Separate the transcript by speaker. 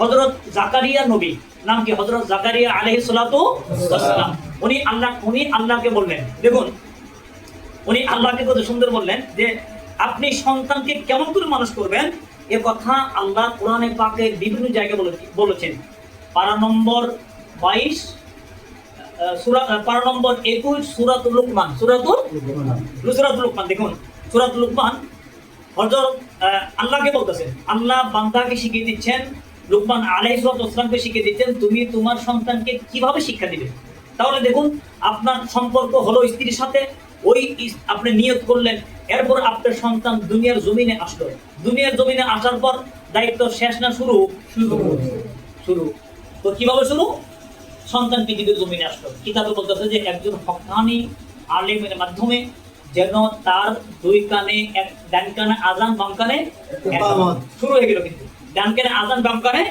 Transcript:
Speaker 1: হজরত জাকারিয়া নবী। নাম কি? হজরত জাকারিয়া আলহি সালাম উনি আল্লাহ, উনি আল্লাহকে বললেন, দেখুন, উনি আল্লাহকে কত সুন্দর বললেন যে, আপনি সন্তানকে কেমন করে মানুষ করবেন? এ কথা আল্লাহ কোরআনে পাকের বিভিন্ন জায়গায় বলেছেন। পারা নম্বর বাইশ সুরা পারা নম্বর একুশ সুরাতুল লুকমান সুরাতুল সুরাতুল লুকমান, দেখুন সুরাতুল লুকমান হজরত আল্লাহকে বলতেছেন আল্লাহ বান্দাকে শিখিয়ে দিচ্ছেন লুকমান আলাইসালামকে শিখিয়ে দিচ্ছেন তুমি তোমার সন্তানকে কীভাবে শিক্ষা দিবে? তাহলে দেখুন আপনার সম্পর্ক হলো স্ত্রীর সাথে ওই আপনি নিয়ত করলেন এরপর আপনার সন্তান দুনিয়ার জমিনে আসলো। দুনিয়ার জমিনে আসার পর দায়িত্ব শেষ না শুরু? শুরু। তো কীভাবে শুরু? সন্তান পৃথিবীর জমিনে আসলো। কিতাবে বলতেছে যে একজন হকানি আলেমের মাধ্যমে যেন তার দুই কানে এক ডান কানে আজান বাম কানে শুরু হয়ে গেল কিন্তু। ডান কানে আজান বাম কানে